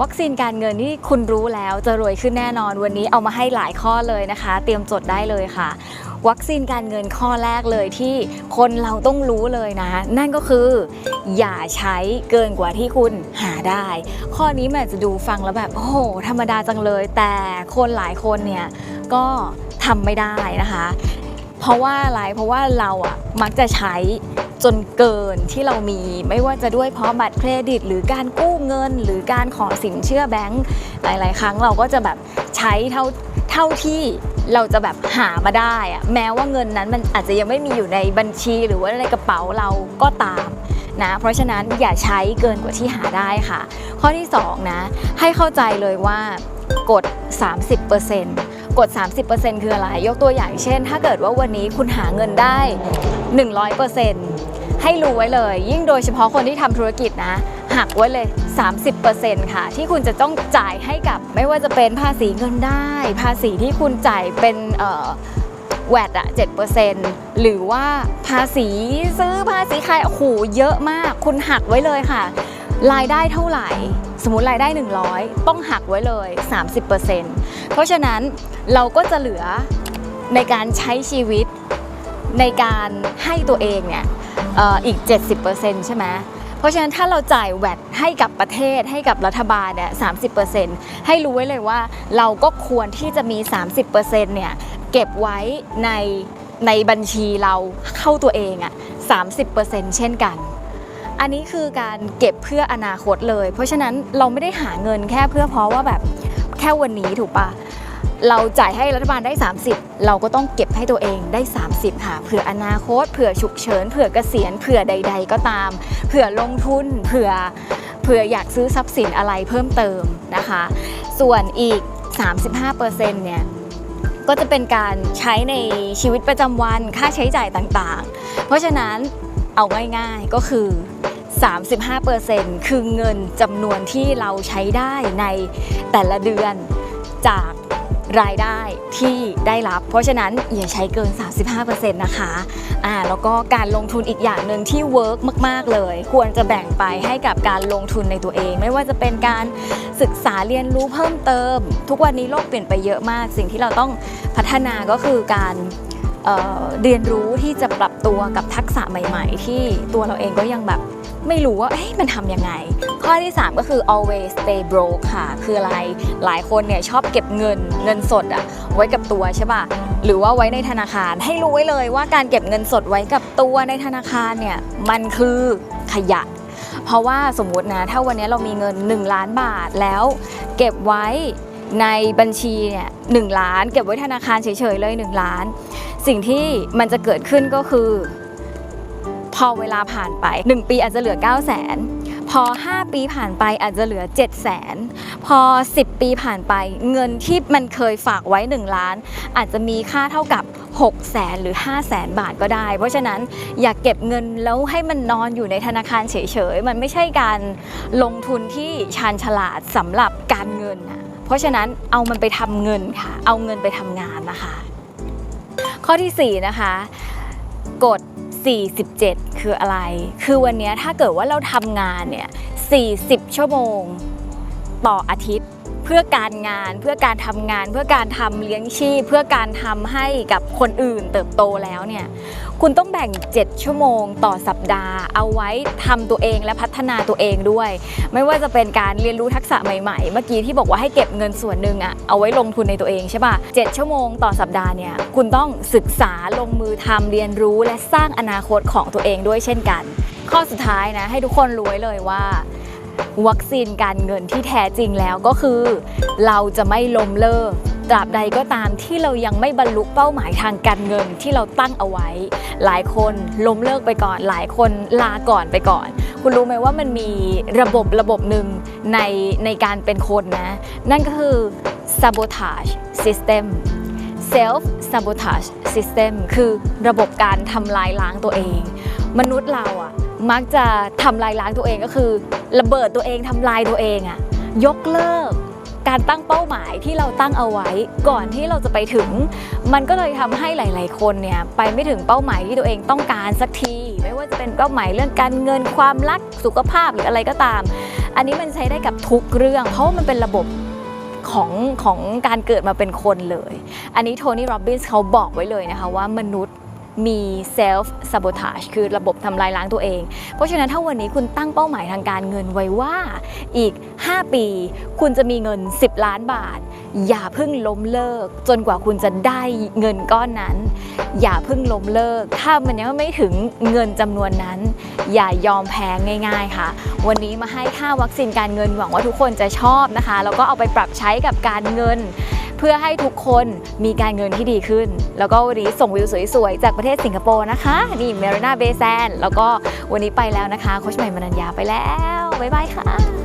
วัคซีนการเงินที่คุณรู้แล้วจะรวยขึ้นแน่นอนวันนี้เอามาให้หลายข้อเลยนะคะ เตรียมจดได้เลยค่ะ วัคซีนการเงินข้อแรกเลยที่คนเราต้องรู้เลยนะ นั่นก็คือ อย่าใช้เกินกว่าที่คุณหาได้ ข้อนี้มันอาจจะดูฟังแล้วแบบโอ้โหธรรมดาจังเลย แต่คนหลายคนเนี่ยก็ทำไม่ได้นะคะ เพราะว่าอะไรเพราะว่าเราอะมักจะใช้ จนเกินที่เรามีไม่ว่าจะด้วยเพราะบัตรเครดิต หรือการกู้เงิน หรือการขอสินเชื่อแบงก์หลาย ๆ ครั้งเราก็จะแบบใช้เท่าเท่าที่เราจะแบบหามาได้อะแม้ว่าเงินนั้นมันอาจจะยังไม่มีอยู่ในบัญชีหรือว่าในกระเป๋าเราก็ตามนะเพราะฉะนั้นอย่าใช้เกินกว่าที่หาได้ค่ะ ข้อที่สองนะ ให้เข้าใจเลยว่ากด 30%กด 30%คืออะไร ยกตัวอย่างเช่น ถ้าเกิดว่าวันนี้คุณหาเงินได้ 100% ให้รู้ไว้เลย ยิ่งโดยเฉพาะคนที่ทำธุรกิจนะหักไว้เลย 30%ค่ะ ที่คุณจะต้องจ่ายให้กับไม่ว่าจะเป็นภาษีเงินได้ ภาษีที่คุณจ่ายเป็นเออแวดอะ7%หรือว่าภาษีซื้อภาษีขายโอ้โหเยอะมาก คุณหักไว้เลยค่ะ รายได้เท่าไหร่ สมมติรายได้ 100 ต้องหักไว้เลย 30%เพราะฉะนั้นเราก็จะเหลือในการใช้ชีวิตในการให้ตัวเองเนี่ย อีก 70%ใช่ไหมเพราะฉะนั้นถ้าเราจ่ายแวดให้กับประเทศให้กับรัฐบาลเนี่ย30%ให้รู้ไว้เลยว่าเราก็ควรที่จะมี 30%เนี่ยเก็บไว้ในในบัญชีเราเข้าตัวเองอะ่ะ30%เช่นกัน อันนี้คือการเก็บเพื่ออนาคตเลย เพราะฉะนั้นเราไม่ได้หาเงินแค่เพื่อเพราะว่าแบบแค่วันนี้ถูกปะ เราจ่ายให้รัฐบาลได้ 30 เราก็ต้องเก็บให้ตัวเองได้ 30 ค่ะ เผื่ออนาคต เผื่อฉุกเฉิน เผื่อเกษียณ เผื่อใด ๆ ก็ตาม เผื่อลงทุน เผื่อ เผื่ออยากซื้อทรัพย์สินอะไรเพิ่มเติมนะคะ ส่วนอีก 35%เนี่ยก็จะเป็นการใช้ในชีวิตประจำวัน ค่าใช้จ่ายต่างๆ เพราะฉะนั้นเอาง่ายๆก็คือ 35%คือเงินจำนวนที่เราใช้ได้ในแต่ละเดือนจาก รายได้ที่ได้รับ เพราะฉะนั้นอย่าใช้เกิน 35%นะคะอ่าแล้วก็การลงทุนอีกอย่างหนึ่งที่เวิร์กมาก ๆ เลย ควรจะแบ่งไปให้กับการลงทุนในตัวเอง ไม่ว่าจะเป็นการศึกษาเรียนรู้เพิ่มเติม ทุกวันนี้โลกเปลี่ยนไปเยอะมาก สิ่งที่เราต้องพัฒนาก็คือการเเรียนรู้ที่จะปรับตัวกับทักษะใหม่ ๆ ที่ตัวเราเองก็ยังแบบไม่รู้ว่าเอ๊ะมันทำยังไง ข้อที่ 3 ก็คือ always stay broke ค่ะ คืออะไรหลายคนเนี่ยชอบเก็บเงินเงินสดอะไว้กับตัวใช่ป่ะหรือว่าไว้ในธนาคารให้รู้ไว้เลยว่าการเก็บเงินสดไว้กับตัวในธนาคารเนี่ยมันคือขยะ เพราะว่าสมมุตินะถ้าวันนี้เรามีเงิน 1 ล้านบาทแล้วเก็บไว้ในบัญชีเนี่ยหล้าน เก็บไว้ธนาคารเฉยๆเลย 1 ล้าน สิ่งที่มันจะเกิดขึ้นก็คือ พอเวลาผ่านไป 1 ปีอาจจะเหลือ 9 0 0 0 0 0 พอ 5 ปีผ่านไปอาจจะเหลือ 7 0 0 0 0 0พอ 10 ปีผ่านไปเงินที่มันเคยฝากไว้ 1 ล้าน อาจจะมีค่าเท่ากับ 6 0 0 0 0หรือ 5 0 0 0 0 0บาทก็ได้ เพราะฉะนั้นอย่าเก็บเงินแล้วให้มันนอนอยู่ในธนาคารเฉยๆ มันไม่ใช่การลงทุนที่ชาญฉลาดสำหรับการเงินนะเพราะฉะนั้นเอามันไปทำเงินค่ะ เอาเงินไปทำงานนะคะ ข้อทีสี่4 นะคะกฎ 47 คืออะไร คือวันนี้ถ้าเกิดว่าเราทำงานเนี่ย40 ชั่วโมง ต่ออาทิตย์ พื่อการงาน เพื่อการทำงาน เพื่อการทำเลี้ยงชีพ เพื่อการทำให้กับคนอื่นเติบโตแล้วเนี่ยคุณต้องแบ่ง 7 ชั่วโมงต่อสัปดาห์ เอาไว้ทำตัวเองและพัฒนาตัวเองด้วย ไม่ว่าจะเป็นการเรียนรู้ทักษะใหม่ๆ เมื่อกี้ที่บอกว่าให้เก็บเงินส่วนหนึ่งอะเอาไว้ลงทุนในตัวเองใช่ป่ะ 7 ชั่วโมงต่อสัปดาห์เนี่ยคุณต้องศึกษาลงมือทำเรียนรู้และสร้างอนาคตของตัวเองด้วยเช่นกัน ข้อสุดท้ายนะให้ทุกคนรู้ไว้เลยว่า วัคซีนการเงินที่แท้จริงแล้วก็คือ เราจะไม่ล้มเลิกตราบใดก็ตามที่เรายังไม่บรรลุเป้าหมายทางการเงินที่เราตั้งเอาไว้ หลายคนล้มเลิกไปก่อน หลายคนลาก่อนไปก่อน คุณรู้ไหมว่ามันมีระบบระบบหนึ่งในในการเป็นคนนะ นั่นก็คือ sabotage system self sabotage system คือระบบการทำลายล้างตัวเอง มนุษย์เราอะ มักจะทำลายล้างตัวเองก็คือ ระเบิดตัวเองทำลายตัวเองอะยกเลิกการตั้งเป้าหมายที่เราตั้งเอาไว้ก่อนที่เราจะไปถึง มันก็เลยทำให้หลาย ๆ คนเนี่ยไปไม่ถึงเป้าหมายที่ตัวเองต้องการสักที ไม่ว่าจะเป็นเป้าหมายเรื่องการเงินความรักสุขภาพหรืออะไรก็ตาม อันนี้มันใช้ได้กับทุกเรื่อง เพราะว่ามันเป็นระบบของของการเกิดมาเป็นคนเลย อันนี้โทนี่โรบินส์เขาบอกไว้เลยนะคะว่ามนุษย์ มี self sabotage คือระบบทำลายล้างตัวเอง เพราะฉะนั้นถ้าวันนี้คุณตั้งเป้าหมายทางการเงินไว้ว่าอีก 5 ปี คุณจะมีเงิน 10 ล้านบาท อย่าเพิ่งล้มเลิก จนกว่าคุณจะได้เงินก้อนนั้น อย่าเพิ่งล้มเลิก ถ้ามันยังไม่ถึงเงินจำนวนนั้น อย่ายอมแพ้ง่าย ๆค่ะ วันนี้มาให้ค่าวัคซีนการเงินหวังว่าทุกคนจะชอบนะคะแล้วก็เอาไปปรับใช้กับการเงิน เพื่อให้ทุกคนมีการเงินที่ดีขึ้น แล้วก็วันนี้ส่งวิวสวยๆ จากประเทศสิงคโปร์นะคะ นี่เมรินาเบแซนแล้วก็วันนี้ไปแล้วนะคะโคชใหม่มนัญญาไปแล้ว บ๊ายบายค่ะ